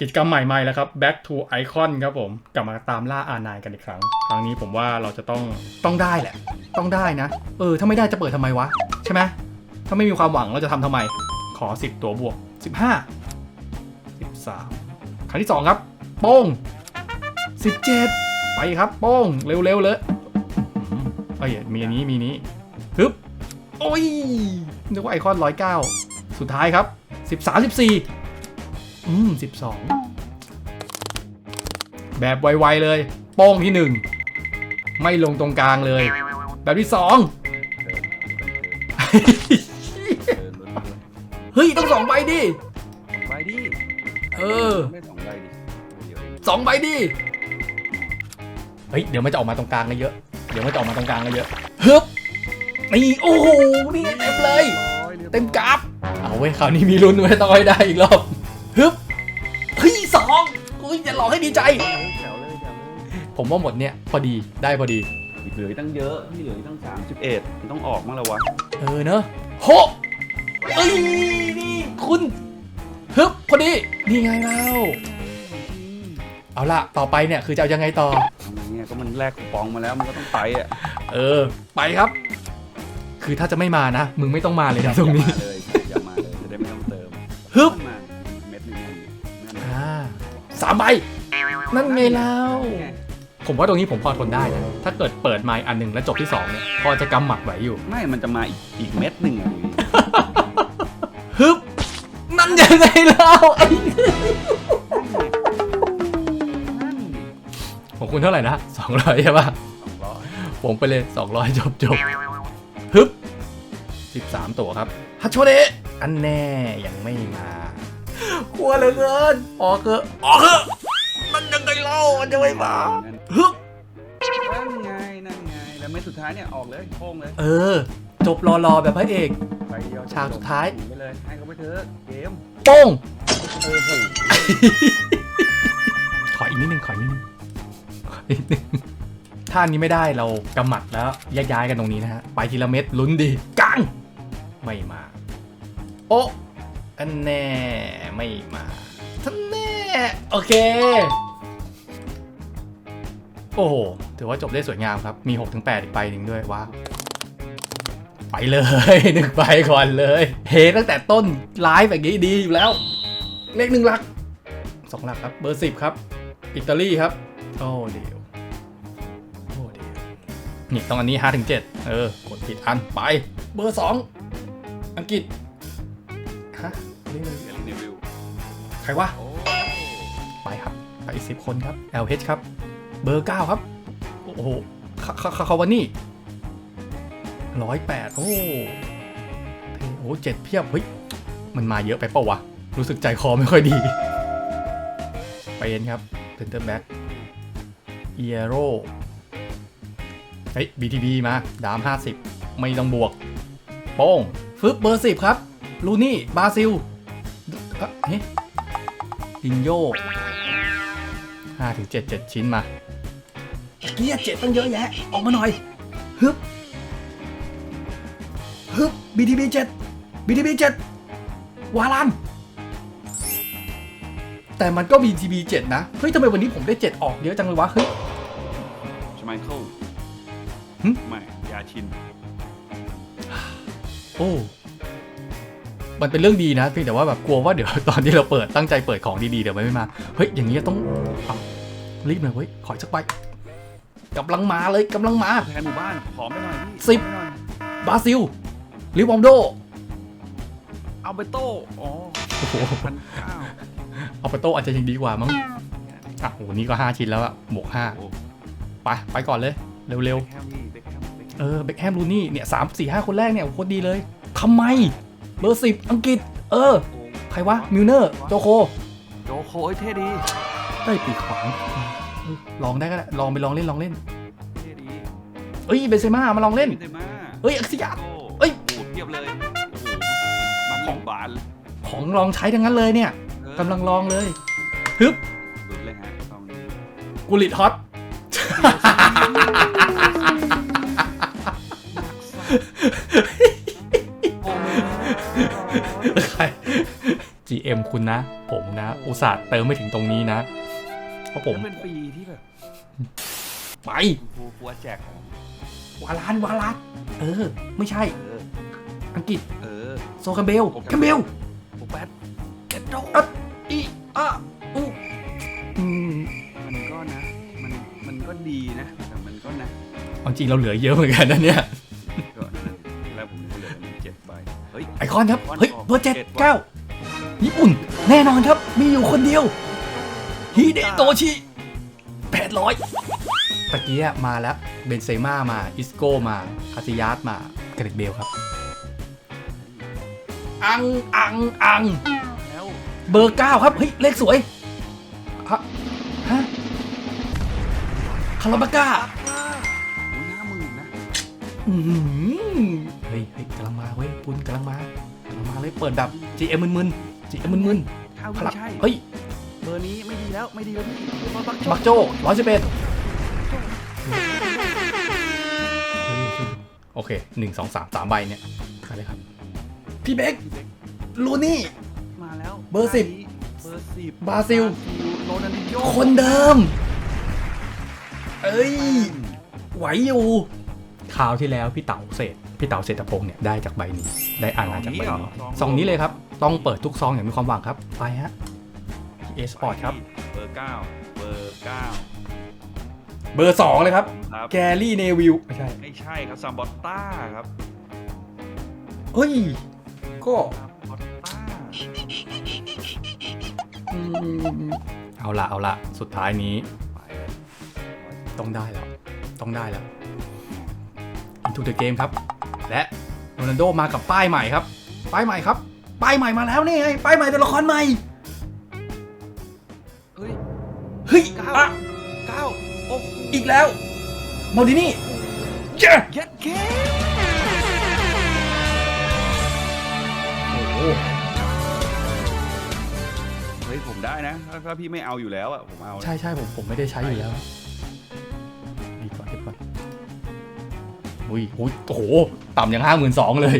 กิจกรรมใหม่ๆแล้วครับ back to icon ครับผม กลับมาตามล่าอานายกันอีกครั้ง ครั้งนี้ผมว่าเราจะต้องต้องได้แหละ ต้องได้นะ เออ ถ้าไม่ได้จะเปิดทำไมวะ ใช่ไหมถ้าไม่มีความหวังเราจะทำทำไม ขอ 10 ตัวบวก 15 13 ครั้งที่ 2 ครับ โป้ง 17 ไปครับ โป้ง เร็วๆเลยเอ้ยมีอันนี้มีนี้ฮึบโอ้ยนึกว่าไอคอน109สุดท้ายครับ 13 14 อืม12แบบไวๆเลย โป้งที่1ไม่ลงตรงกลางเลย แบบที่2เฮ้ย ต้องสองใบดิใบดิเออไม่สองใบดิเดี๋ยวสองใบดิเฮ้ยเดี๋ยวมันจะออกมาตรงกลางกันเยอะเดี๋ยวมันจะออกมาตรงกลางกันเยอะฮึบนี่โอ้โหนี่เต็มเลย เต็มกราฟเอาเว้ยคราวนี้มีลุ้นไว้ยต้องให้ได้อีกรอบ ฮึบเฮ้ยสองอุ้ยจะหลอกให้ดีใจ แถวเลยแถวเลยผมว่าหมดเนี่ยพอดีได้พอดีอีกเหลืออีกตั้งเยอะที่เหลืออีกตั้งสามสิบเอ็ดมันต้องออกมั้งแล้ววะเออเนอะโหเอ้ยนี่คุณฮึบพอดีนี่ไงเล่าเอาล่ะ ต่อไปเนี่ยคือจะเอายังไงต่อ ทำไงเนี่ยก็มันแลกคูปองมาแล้วมันก็ต้องไปอะเออ ไปครับ คือถ้าจะไม่มานะ มึงไม่ต้องมาเลยนะตรงนี้ อย่ามาเลยอย่ามาเลยจะได้ไม่ต้องเติมฮึบ มา สามใบ นั่นไงเล่าไงผมว่าตรงนี้ผมพอทนได้นะ ถ้าเกิดเปิดไมค์อันหนึ่งแล้วจบที่สองเนี่ยพอจะกำหมัดไหวอยู่ ไม่ มันจะมาอีกอีกเม็ดหนึ่งอะดิฮึบ นั่นยังไงเล่าไอ้นั่นของคุณเท่าไหร่นะสองร้อยใช่ปะสองร้อยผมไปเลยสองร้อยจบจบฮึบสิบสามตัวครับฮัชโชเดะอันแน่ยังไม่มาก ลัวเหลือเกินออกเถอะออกเถอะมันยังไงเล่ามันจะไม่มาฮึบนั่นไงนั่นไงแล้วเม็ดสุดท้ายเนี่ยออกเลยโค้งเลยเออ จบรอๆแบบพระเอก ไปเดียวฉากสุดท้าย ไปเลยให้เขาไปเถอะเกมโป้งเออโหขออีกนิดนึงขออีกนิดนึงขออีกนิดนึงถ้าอันนี้ไม่ได้เรากำหมัดแล้วแยกย้ายกันตรงนี้นะฮะไปทีละเม็ดลุ้นดีกังไม่มา โอะ อันแน่ไม่มาท่านแน่ โอเค โอ้โห ถือว่าจบได้สวยงามครับ มี 6-8 อีกใบหนึ่งด้วย ว้าว ไปเลยหนึ่งใบก่อนเลย เฮตั้งแต่ต้นไลฟ์แบบนี้ดีอยู่แล้ว เลขหนึ่งหลักสองหลักครับ เบอร์สิบครับ อิตาลีครับ โอ้เดียวโอ้เดียวนี่ต้องอันนี้ห้าถึงเจ็ดเออ กดผิดอันไป เบอร์สองอังกฤษ ฮะนี่มันเอลิเนวิลใครวะโอ้ไปครับไปสิบคนครับ LH ครับ เบอร์เก้าครับ โอ้โหคาคาคาคาวานี่ร้อยแปดโอ้เท่โอ้เจ็ดเพียบเฮ้ยมันมาเยอะไปเปล่าวะ รู้สึกใจคอไม่ค่อยดี ไปเอ็นครับเซนเตอร์แบ็กเอียโรเฮ้ย BTB มา ดาม 50 ไม่ต้องบวก โป้งฟึบเบอร์ 10 ครับ ลูนี่บราซิล เอ๊ะเฮ้ยดินโย5ถึง7 7ชิ้นมาเกียเจ็ดตั้งเยอะแยะ ออกมาหน่อย ฮึบ ฮึบ BTB 7 BTB 7วาลัน แต่มันก็ BTB 7นะ เฮ้ยทำไมวันนี้ผมได้7ออกเยอะจังเลยวะ เฮ้ยชไมเคิลหึไม่ยาชิน โอ้ มันเป็นเรื่องดีนะเพียงแต่ว่าแบบกลัวว่าเดี๋ยวตอนที่เราเปิดตั้งใจเปิดของดีๆเดี๋ยวมันไม่มา เฮ้ยอย่างนี้ต้องเอารีบหน่อยเว้ยขออีกสักใบกำลังมาเลยกำลังมาแทนหมู่บ้านขอไปหน่อยพี่สิบขอไปหน่อยบราซิลลิวอมโดเอาไปโต้อ๋อโอ้โหพันเก้าเอาไปโตอาจจะยังดีกว่ามั้งอะโหนี่ก็ 5 ชิ้นแล้วอะบวกโอ้5ไปไปก่อนเลย เร็วเบคแฮมนี่เบคแฮมเบคแฮมๆเออเบคแฮมลูนี่เนี่ยสามสี่ห้าคนแรกเนี่ยโคตรดีเลยทำไม เบอร์สิบอังกฤษ เออโอ้ใครวะ มิลเนอร์ โจโค โจโคเอ้ยเท่ดีได้ปีกขวาเออลองได้ก็ได้ ลองไปลองเล่นลองเล่นเท่ดีเอ้ย เบนเซม่ามาลองเล่นเท่มากเอ้ย อักซิยาโอ้เอ้ยโอ้โหเทียบเลย โอ้โหมันของบานเลยของลองใช้ทั้งนั้นเลยเนี่ยเออกำลังลองเลยฮึบลุ้นเลยฮะตอนนี้กุลิตฮอต โอ้โหใคร GM GM คุณนะ ผมนะ อุตส่าห์เติมไม่ถึงตรงนี้นะ เพราะผม แล้วเป็นปีที่แบบไปฟูฟัวแจกของวาลานวาลานเออ ไม่ใช่ เออ อังกฤษ เออ โซคัมเบลคัมเบลโอแปดเจ็ดโดอะอีอะอูอืมมันก็นะ มัน มันก็ดีนะ แต่มันก็นะเอาจริงเราเหลือเยอะเหมือนกันนะเนี่ย ก็นั่นนะแล้วผมเหลือมีเจ็ดใบ เฮ้ย ไอคอนครับไอคอนเฮ้ยออกเบอร์เจ็ดเจ็ดว่ะเก้า ญี่ปุ่น แน่นอนครับ มีอยู่คนเดียวฮิเดโตชิแปดร้อยตะกี้อะมาแล้วเบนเซม่ามา อิสโกมาคาซิยัสมาเกรดเบลครับ อัง อัง อังแล้วเบอร์เก้าครับ เฮ้ย เลขสวยฮะฮะคาราบาก้าอุ้ยห้าหมื่นนะอื้อหือเฮ้ยเฮ้ยกำลังมาเว้ยปุนกำลังมากำลังมาเลยเปิดแบบ GM มึนๆ GM มึนข้าวๆคไม่รับใช่เฮ้ย เบอร์นี้ไม่ดีแล้วไม่ดีแล้วพี่บักบักโจ้ร้อยสิบเอ็ดโอเคหนึ่งสองสามสามใบเนี่ยใครเลยครับ พี่เบคลูนี่ มาแล้วเบอร์สิบเบอร์สิบบราซิล โรนัลดินโญคนเดิม เอ้ย ไหวอยู่ค ราวที่แล้วพี่เต๋าเศษพี่เต๋าเศรษฐพงศ์เนี่ยได้จากใบนี้ ได้อ่านมาจากใบนี้ซองนี้เลยครับ ต้องเปิดทุกซองอย่างมีความหวังครับ ไปฮะเอสปอร์ตครับ เบอร์เก้าเบอร์เก้าเบอร์สองเลยครับ ครับแกรี่เนวิลไม่ใช่ ไม่ใช่ครับซัมบอตต้าครับเฮ้ย ก็ซัมบอตต้าอืมเอาละเอาละสุดท้ายนี้ ไปเลยต้องได้แล้ว ต้องได้แล้ว Into the game ครับ และโรนัลโดมากับป้ายใหม่ครับ ป้ายใหม่ครับ ป้ายใหม่มาแล้วนี่ไงป้ายใหม่ตัวละครใหม่ เฮ้ยเฮ้ยเก้าอะเก้าโอ้โหอีกแล้วมาดินี่เจ้เย็ดเคโอ้โหเฮ้ยผมได้นะถ้าถ้าพี่ไม่เอาอยู่แล้วอะผมเอานะ ใช่ใช่ผมผมไม่ได้ใช้อยู่แล้ว อุ้ยโอ้โห ต่ำอย่างห้าหมื่นสองเลย